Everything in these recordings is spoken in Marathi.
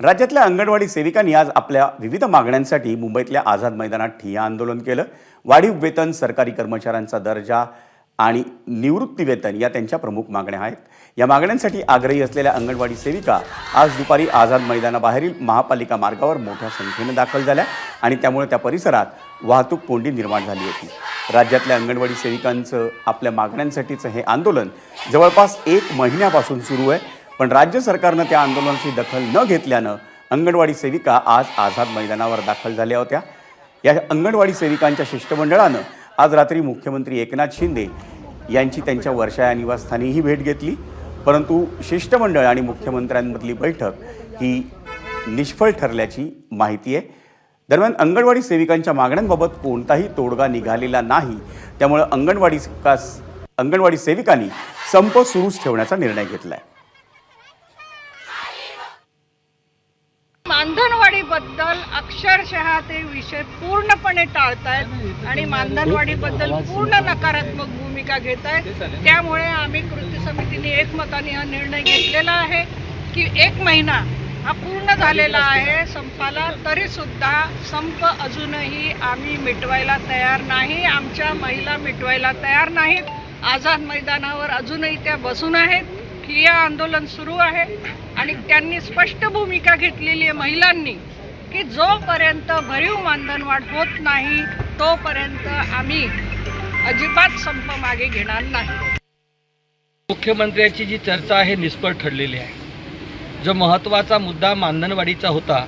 राज्यातल्या अंगणवाडी सेविकांनी आज आपल्या विविध मागण्यांसाठी मुंबईतल्या आझाद मैदानात ठिय्या आंदोलन केलं. वाढीव वेतन सरकारी कर्मचाऱ्यांचा दर्जा आणि निवृत्ती वेतन या त्यांच्या प्रमुख मागण्या आहेत. या मागण्यांसाठी आग्रही असलेल्या अंगणवाडी सेविका आज दुपारी आझाद मैदानाबाहेरील महापालिका मार्गावर मोठ्या संख्येनं दाखल झाल्या आणि त्यामुळे त्या परिसरात वाहतूक कोंडी निर्माण झाली होती. राज्यातल्या अंगणवाडी सेविकांचं आपल्या मागण्यांसाठीचं हे आंदोलन जवळपास एक महिन्यापासून सुरू आहे. पण राज्य सरकारनं त्या आंदोलनाची दखल न घेतल्यानं अंगणवाडी सेविका आज आझाद मैदानावर दाखल झाल्या होत्या. या अंगणवाडी सेविकांच्या शिष्टमंडळानं आज रात्री मुख्यमंत्री एकनाथ शिंदे यांची त्यांच्या वर्षा या निवासस्थानीही भेट घेतली. परंतु शिष्टमंडळ आणि मुख्यमंत्र्यांमधली बैठक ही निष्फळ ठरल्याची माहिती आहे. दरम्यान अंगणवाडी सेविकांच्या मागण्यांबाबत कोणताही तोडगा निघालेला नाही. त्यामुळे अंगणवाडी विकास अंगणवाडी सेविकांनी संप सुरूच ठेवण्याचा निर्णय घेतला आहे मानधनवाडीबद्दल अक्षरशः ते विषय पूर्णपणे टाळतायत आणि मानधनवाडीबद्दल पूर्ण नकारात्मक भूमिका घेत आहेत. त्यामुळे आम्ही कृती समितीने एकमताने हा निर्णय घेतलेला आहे की एक महिना हा पूर्ण झालेला आहे. संपाला तरी सुद्धा संप अजूनही आम्ही मिटवायला तयार नाही. आमच्या महिला मिटवायला तयार नाहीत. आझाद मैदानावर अजूनही त्या बसून आहेत. ठिय्या आंदोलन सुरू आहे आणि त्यांनी स्पष्ट भूमिका घेतलेली आहे महिलांनी की जोपर्यंत भरीव मानधनवाढ होत नाही तोपर्यंत आम्ही अजिबात संप मागे घेणार नाही. मुख्यमंत्र्यांची जी चर्चा आहे निष्फळ ठरलेली आहे. जो महत्त्वाचा मुद्दा मानधनवाढीचा होता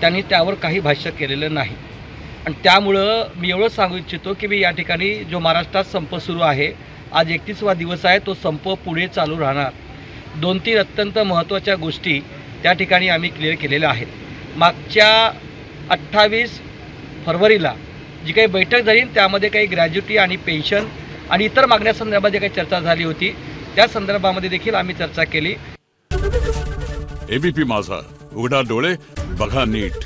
त्यांनी त्यावर काही भाष्य केलेलं नाही. आणि त्यामुळं मी एवढं सांगू इच्छितो की मी या ठिकाणी जो महाराष्ट्रात संप सुरू आहे आज एकतीसवा दिवस आहे तो संप पुढे चालू राहणार. दोन तीन अत्यंत महत्त्वाच्या गोष्टी त्या ठिकाणी आम्ही क्लिअर केलेल्या आहेत. मागच्या अठ्ठावीस फरवरीला जी काही बैठक झाली त्यामध्ये काही ग्रॅज्युटी आणि पेन्शन आणि इतर मागण्यासंदर्भात जे काही चर्चा झाली होती. त्या संदर्भामध्ये देखील आम्ही चर्चा केली. एबीपी माझा. उघडा डोळे बघा नीट.